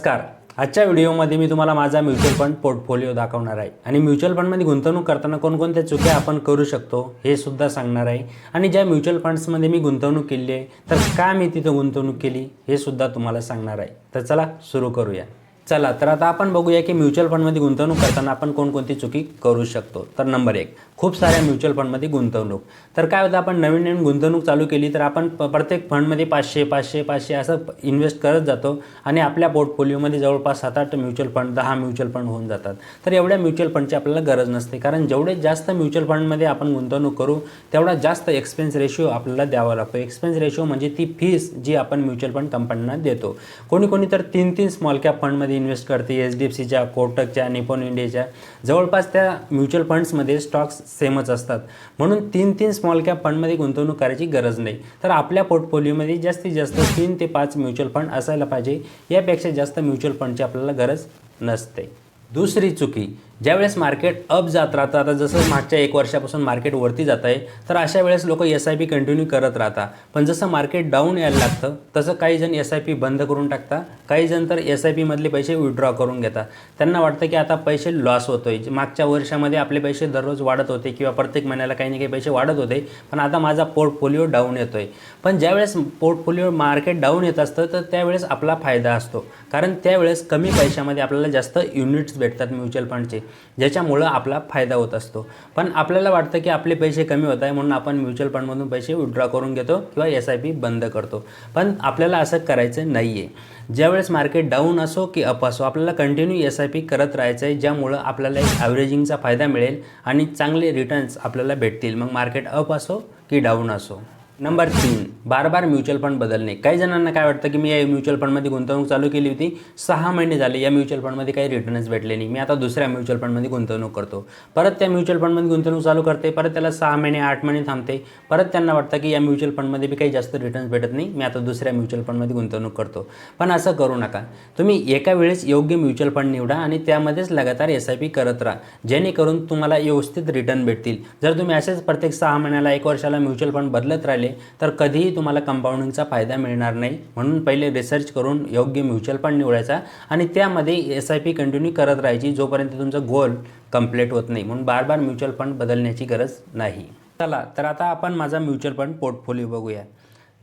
नमस्कार. आजच्या व्हिडिओमध्ये मी तुम्हाला माझा म्युच्युअल फंड पोर्टफोलिओ दाखवणार आहे. आणि म्युच्युअल फंडमध्ये गुंतवणूक करताना कोणकोणत्या चुक्या आपण करू शकतो हे सुद्धा सांगणार आहे. आणि ज्या म्युच्युअल फंड्समध्ये मी गुंतवणूक केली आहे तर का मी तिथं गुंतवणूक केली हे सुद्धा तुम्हाला सांगणार आहे. तर चला सुरू करूया. चला तर आता आपण बघूया की म्युच्युअल फंडमध्ये गुंतवणूक करताना आपण कोणकोणती चुकी करू शकतो. तर नंबर एक खूप साऱ्या म्युच्युअल फंडमध्ये गुंतवणूक. तर काय होतं आपण नवीन नवीन गुंतवणूक चालू केली तर आपण प्रत्येक फंडमध्ये पाचशे पाचशे पाचशे असं इन्व्हेस्ट करत जातो आणि आपल्या पोर्टफोलिओमध्ये जवळपास सात आठ म्युच्युअल फंड दहा म्युच्युअल फंड होऊन जातात. तर एवढ्या म्युच्युअल फंडची आपल्याला गरज नसते कारण जेवढे जास्त म्युच्युअल फंडमध्ये आपण गुंतवणूक करू तेवढा जास्त एक्सपेन्स रेशिओ आपल्याला द्यावा लागतो. एक्सपेन्स रेशिओ म्हणजे ती फीस जी आपण म्युच्युअल फंड कंपन्यांना देतो. कोणी कोणी तर तीन तीन स्मॉल कॅप फंडमध्ये इन्व्हेस्ट करते एच डी एफ सीच्या कोटकच्या निपॉन इंडियाच्या जवळपास त्या म्युच्युअल फंड्समध्ये स्टॉक्स सेमच असतात. म्हणून तीन तीन स्मॉल कॅप फंडमध्ये गुंतवणूक करायची गरज नाही. तर आपल्या पोर्टफोलिओमध्ये जास्तीत जास्त तीन ते पाच म्युच्युअल फंड असायला पाहिजे. यापेक्षा जास्त म्युच्युअल फंडची आपल्याला गरज नसते. दुसरी चुकी ज्यावेळेस मार्केट अप जात राहतं आता जसं मागच्या एक वर्षापासून मार्केट वरती जात आहे तर अशा वेळेस लोक एस आय पी कंटिन्यू करत राहतात पण जसं मार्केट डाऊन यायला लागतं तसं काही जण एस आय पी बंद करून टाकतात काही जण तर एस आय पीमधले पैसे विड्रॉ करून घेतात त्यांना वाटतं की आता पैसे लॉस होतोय. मागच्या वर्षामध्ये आपले पैसे दररोज वाढत होते किंवा प्रत्येक महिन्याला काही ना काही पैसे वाढत होते पण आता माझा पोर्टफोलिओ डाऊन येतोय. पण ज्यावेळेस पोर्टफोलिओ मार्केट डाऊन येत असतं तर त्यावेळेस आपला फायदा असतो. कारण त्यावेळेस कमी पैशामध्ये आपल्याला जास्त युनिट्स भेटतात म्युच्युअल फंडचे ज्याच्यामुळं आपला फायदा होत असतो. पण आपल्याला वाटतं की आपले पैसे कमी होत आहे म्हणून आपण म्युच्युअल फंडमधून पैसे विड्रॉ करून घेतो किंवा एस आय पी बंद करतो. पण आपल्याला असं करायचं नाही आहे ज्यावेळेस मार्केट डाऊन असो की अप असो आपल्याला कंटिन्यू एस आय पी करत राहायचं आहे ज्यामुळं आपल्याला एक ॲव्हरेजिंगचा फायदा मिळेल आणि चांगले रिटर्न्स आपल्याला भेटतील. मग मार्केट अप असो की डाऊन असो. नंबर तीन बार बार म्युच्युअल फंड बदलणे. काही जणांना काय वाटतं की मी या म्युच्युअल फंडमध्ये गुंतवणूक चालू केली होती? सहा महिने झाले या म्युच्युअल फंडमध्ये काही रिटर्नच भेटले नाही. मी आता दुसऱ्या म्युच्युअल फंडमध्ये गुंतवणूक करतो. परत त्या म्युच्युअल फंडमध्ये गुंतवणूक चालू करते परत त्याला सहा महिने आठ महिने थांबते. परत त्यांना वाटतं की या म्युच्युअल फंडमध्ये बी काही जास्त रिटर्न्स भेटत नाही. मी आता दुसऱ्या म्युच्युअल फंडमध्ये गुंतवणूक करतो. पण असं करू नका. तुम्ही एका वेळेस योग्य म्युच्युअल फंड निवडा आणि त्यामध्येच लगातार एस आय पी करत राहा. जेणेकरून तुम्हाला व्यवस्थित रिटर्न भेटतील. जर तुम्ही असेच प्रत्येक सहा महिन्याला एक वर्षाला म्युच्युअल फंड बदलत राहिले तर कधीही तुम्हाला कंपाऊंडिंगचा फायदा मिळणार नाही. म्हणून पहिले रिसर्च करून योग्य म्युच्युअल फंड निवडायचा आणि त्यामध्ये एस आय पी कंटिन्यू करत राहायची जोपर्यंत तुमचं गोल कंप्लीट होत नाही. म्हणून बार बार म्युच्युअल फंड बदलण्याची गरज नाही. चला तर आता आपण माझा म्युच्युअल फंड पोर्टफोलिओ बघूया.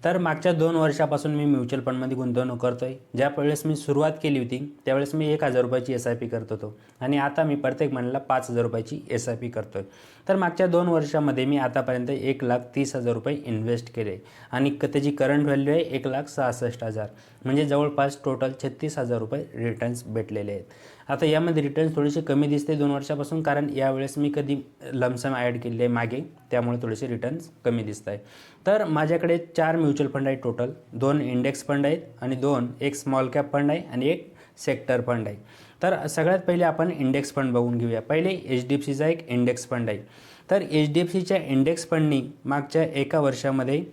तर मागच्या दोन वर्षापासून मी म्युच्युअल फंडमध्ये गुंतवणूक करतो आहे ज्या वेळेस मी सुरुवात केली होती त्यावेळेस मी एक हजार रुपयाची एस आय पी करत होतो. आणि आता मी प्रत्येक महिन्याला पाच हजार रुपयाची एस आय पी करतो आहे तर मागच्या दोन वर्षामध्ये मी आतापर्यंत एक लाख तीस हजार रुपये इन्व्हेस्ट केले. आणि क त्याची करंट व्हॅल्यू आहे एक लाख सहासष्ट हजार. म्हणजे जवळपास टोटल छत्तीस हजार रुपये रिटर्न्स भेटलेले आहेत. आता यामध्ये रिटर्न्स थोडेसे कमी दिसते दोन वर्षापासून कारण यावेळेस मी कधी लमसम ॲड केले आहे मागे त्यामुळे थोडेसे रिटर्न्स कमी दिसत आहे. तर माझ्याकडे चार म्युच्युअल फंड आहेत टोटल दोन इंडेक्स फंड आहेत आणि दोन एक स्मॉल कॅप फंड आहे आणि एक सेक्टर फंड आहे. तर सगळ्यात पहिले आपण इंडेक्स फंड बघून घेऊया. पहिले एच डी एफ सीचा एक इंडेक्स फंड आहे. तर एच डी एफ सीच्या इंडेक्स फंडनी मागच्या एका वर्षामध्ये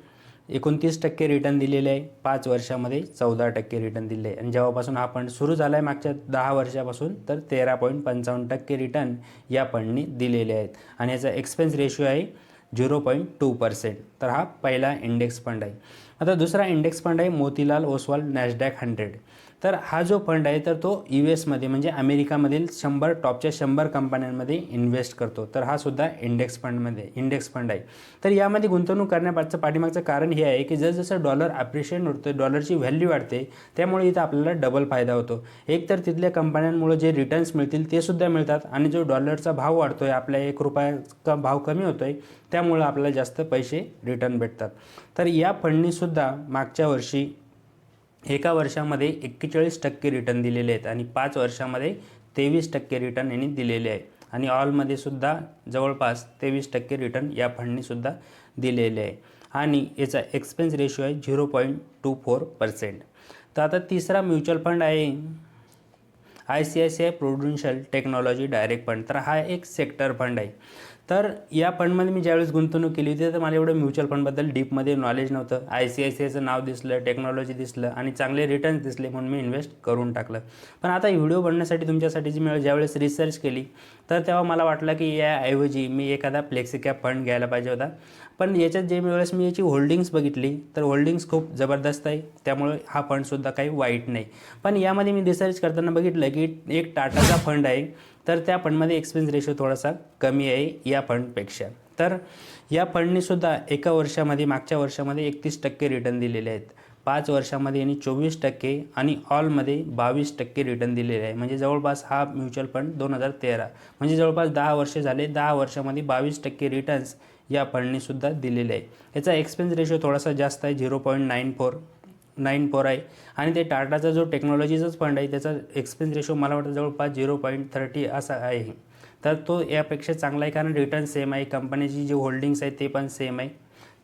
एकोणतीस टक्के रिटर्न दिलेले आहे. पाच वर्षामध्ये चौदा टक्के रिटर्न दिले आहे. आणि जेव्हापासून हा फंड सुरू झाला आहे मागच्या दहा वर्षापासून तर तेरा पॉईंट पंचावन्न टक्के रिटर्न या फंडनी दिलेले आहेत. आणि याचा एक्सपेन्स रेशिओ आहे झिरो पॉईंट टू पर्सेंट तर हा पहिला इंडेक्स फंड आहे. आता दुसरा इंडेक्स फंड आहे मोतीलाल ओसवाल नॅशडॅक हंड्रेड तर हा जो फंड आहे तर तो यू एसमध्ये म्हणजे अमेरिकामधील शंभर टॉपच्या शंभर कंपन्यांमध्ये इन्व्हेस्ट करतो. तर हा सुद्धा इंडेक्स फंडमध्ये इंडेक्स फंड आहे. तर यामध्ये गुंतवणूक करण्यापाठचं पाठीमागचं कारण हे आहे की जसजसं डॉलर अप्रिशिएट होतं डॉलरची व्हॅल्यू वाढते त्यामुळे इथं आपल्याला डबल फायदा होतो. एक तर तिथल्या कंपन्यांमुळे जे रिटर्न्स मिळतील ते सुद्धा मिळतात. आणि जो डॉलरचा भाव वाढतो आहे आपल्या एक रुपयाचा भाव कमी होतो आहे त्यामुळं आपल्याला जास्त पैसे रिटर्न भेटतात. तर या फंडनी सुद्धा मागच्या वर्षी एका वर्षामध्ये एक्केचाळीस टक्के रिटर्न दिलेले आहेत आणि पाच वर्षामध्ये तेवीस टक्के रिटर्न यांनी दिलेले आहे. आणि ऑलमध्ये सुद्धा जवळपास तेवीस टक्के रिटर्न या फंडनी सुद्धा दिलेले आहे. आणि याचा एक्सपेन्स रेशिओ आहे zero point two four percent. तर आता तिसरा म्युच्युअल फंड आहे I C I C I prudential technology direct fund. तर हा एक सेक्टर फंड आहे. तर या फंडमध्ये मी ज्यावेळेस गुंतवणूक केली होती तर मला एवढं म्युच्युअल फंडबद्दल डीपमध्ये नॉलेज नव्हतं. आय सी आय सी आयचं नाव दिसलं टेक्नॉलॉजी दिसलं आणि चांगले रिटर्न्स दिसले म्हणून मी इन्व्हेस्ट करून टाकलं. पण आता व्हिडिओ बनण्यासाठी तुमच्यासाठी जी मी ज्यावेळेस रिसर्च केली तर तेव्हा मला वाटलं की याऐवजी मी एखादा फ्लेक्सी कॅप फंड घ्यायला पाहिजे होता. पण याच्यात जे वेळेस मी याची होल्डिंग्स बघितली तर होल्डिंग्स खूप जबरदस्त आहे. त्यामुळे हा फंडसुद्धा काही वाईट नाही. पण यामध्ये मी रिसर्च करताना बघितलं की एक टाटाचा फंड आहे तर त्या फंडमध्ये एक्सपेन्स रेशो थोडासा कमी आहे या फंडपेक्षा तर या फंडनेसुद्धा एका वर्षामध्ये मागच्या वर्षामध्ये एकतीस टक्के रिटर्न दिलेले आहेत. पाच वर्षामध्ये यांनी चोवीस टक्के आणि ऑलमध्ये बावीस टक्के रिटर्न दिलेले आहे. म्हणजे जवळपास हा म्युच्युअल फंड दोन हजार तेरा. म्हणजे जवळपास दहा वर्षे झाले दहा वर्षामध्ये बावीस टक्के रिटर्न्स या फंडनेसुद्धा दिलेले आहे. याचा एक्सपेन्स रेशो थोडासा जास्त आहे zero point nine four nine four आहे. आणि ते टाटाचा जो टेक्नॉलॉजीचाच फंड आहे त्याचा एक्सपेन्स रेशो मला वाटतं जवळपास झिरो पॉईंट थर्टी असा आहे. तर तो यापेक्षा चांगला आहे कारण रिटर्न सेम आहे. कंपनीची जी होल्डिंग्स आहेत ते पण सेम आहे.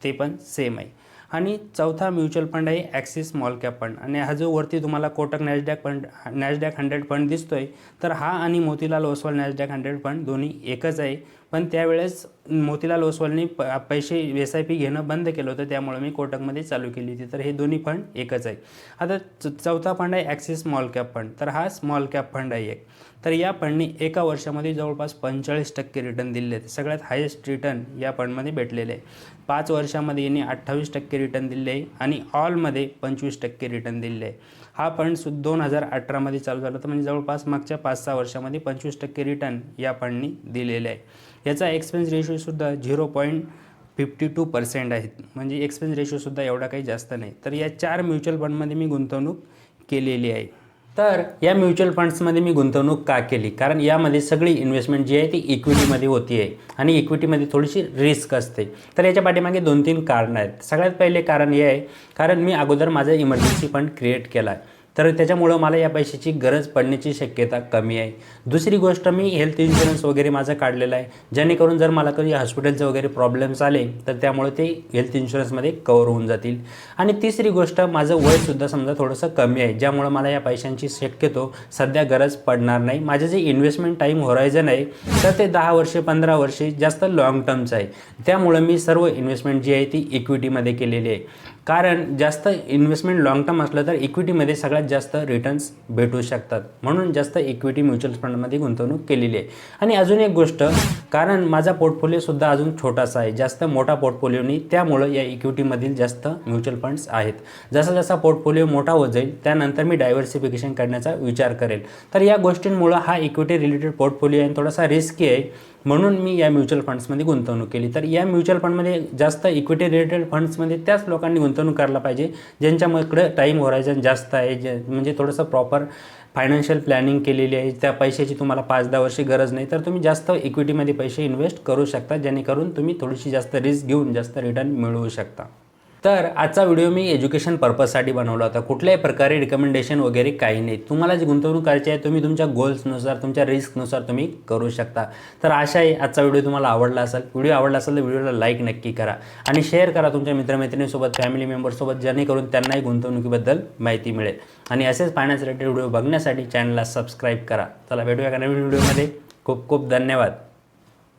ते पण सेम आहे. आणि चौथा म्युच्युअल फंड आहे ॲक्सिस स्मॉल कॅप फंड. आणि हा जो वरती तुम्हाला Kotak Nasdaq fund Nasdaq hundred fund दिसतोय तर हा आणि Motilal Oswal Nasdaq hundred fund दोन्ही एकच आहे. पण त्यावेळेस मोतीलाल ओसवालनी प पैसे एस आय पी घेणं बंद केलं होतं त्यामुळे मी कोटकमध्ये चालू केली होती. तर हे दोन्ही फंड एकच आहे. आता च चौथा फंड आहे ॲक्सिस स्मॉल कॅप फंड. तर हा स्मॉल कॅप फंड आहे एक. तर या फंडनी एका वर्षामध्ये जवळपास पंचेचाळीस टक्के रिटर्न दिलेले आहेत. सगळ्यात हायेस्ट रिटर्न या फंडमध्ये भेटलेले आहे. पाच वर्षामध्ये यांनी अठ्ठावीस टक्के रिटर्न दिले आहे. आणि ऑलमध्ये पंचवीस टक्के रिटर्न दिलेले आहे. हा फंड सु दोन हजार अठरामध्ये चालू झाला तर म्हणजे जवळपास मागच्या पाच सहा वर्षामध्ये पंचवीस टक्के रिटर्न या फंडनी दिलेले आहे. याचा expense रेशोसुद्धा zero point fifty two percent आहेत म्हणजे एक्सपेन्स रेशोसुद्धा एवढा काही जास्त नाही. तर या चार म्युच्युअल फंडमध्ये मी गुंतवणूक केलेली आहे. तर या म्युच्युअल फंड्समध्ये मी गुंतवणूक का केली? कारण यामध्ये सगळी इन्व्हेस्टमेंट जी आहे ती इक्विटीमध्ये होती आहे आणि इक्विटीमध्ये थोडीशी रिस्क असते. तर याच्या पाठीमागे दोन तीन कारणं आहेत. सगळ्यात पहिले कारण हे आहे कारण मी अगोदर माझा इमर्जन्सी फंड क्रिएट केला आहे. तर त्याच्यामुळं मला या पैशाची गरज पडण्याची शक्यता कमी आहे. दुसरी गोष्ट मी हेल्थ इन्शुरन्स वगैरे माझं काढलेलं आहे. जेणेकरून जर मला कधी हॉस्पिटलचे वगैरे प्रॉब्लेम्स आले तर त्यामुळे ते हेल्थ इन्शुरन्समध्ये कवर होऊन जातील. आणि तिसरी गोष्ट माझं वयसुद्धा समजा थोडंसं कमी आहे ज्यामुळं मला या पैशांची शक्यतो सध्या गरज पडणार नाही. माझे जे इन्व्हेस्टमेंट टाईम होरायझन आहे तर ते दहा वर्षे पंधरा वर्षे जास्त लाँग टर्मचं आहे. त्यामुळं मी सर्व इन्व्हेस्टमेंट जी आहे ती इक्विटीमध्ये केलेली आहे. कारण जास्त इन्व्हेस्टमेंट लाँग टर्म असलं तर इक्विटीमध्ये सगळ्यात जास्त रिटर्न्स भेटू शकतात. म्हणून जास्त इक्विटी म्युच्युअल फंडमध्ये गुंतवणूक केलेली आहे. आणि अजून एक गोष्ट कारण माझा पोर्टफोलिओसुद्धा अजून छोटासा आहे. जास्त मोठा पोर्टफोलिओ नाही. त्यामुळं या इक्विटीमधील जास्त म्युच्युअल फंड्स आहेत. जसा जसा पोर्टफोलिओ मोठा होत जाईल त्यानंतर मी डायव्हर्सिफिकेशन करण्याचा विचार करेल. तर या गोष्टींमुळं हा इक्विटी रिलेटेड पोर्टफोलिओ आहे थोडासा रिस्की आहे. म्हणून मी या म्युच्युअल फंड्समध्ये गुंतवणूक केली. तर या म्युच्युअल फंडमध्ये जास्त इक्विटी रिलेटेड फंड्समध्ये त्याच लोकांनी गुंतवणूक करायला पाहिजे ज्यांच्याकडे टाईम होरायझन जास्त आहे जे म्हणजे थोडंसं प्रॉपर फायनान्शियल प्लॅनिंग केलेली आहे त्या पैशाची तुम्हाला पाच दहा वर्षी गरज नाही. तर तुम्ही जास्त इक्विटीमध्ये पैसे इन्व्हेस्ट करू शकता जेणेकरून तुम्ही थोडीशी जास्त रिस्क घेऊन जास्त रिटर्न मिळवू शकता. तर आजचा व्हिडिओ मी एज्युकेशन पर्पजसाठी बनवला होता. कुठल्याही प्रकारे रिकमेंडेशन वगैरे काही नाही. तुम्हाला जी गुंतवणूक करायची आहे तुम्ही तुमच्या गोल्सनुसार तुमच्या रिस्कनुसार तुम्ही करू शकता. तर आशा आहे आजचा व्हिडिओ तुम्हाला आवडला असेल. व्हिडिओ आवडला असेल तर व्हिडिओला लाईक नक्की करा. आणि शेअर करा तुमच्या मित्रमैत्रिणीसोबत फॅमिली मेंबरसोबत जेणेकरून त्यांनाही गुंतवणुकीबद्दल माहिती मिळेल. आणि असेच फायनान्स रिलेटेड व्हिडिओ बघण्यासाठी चॅनलला सबस्क्राईब करा. चला भेटूया का नवीन व्हिडिओमध्ये खूप खूप धन्यवाद.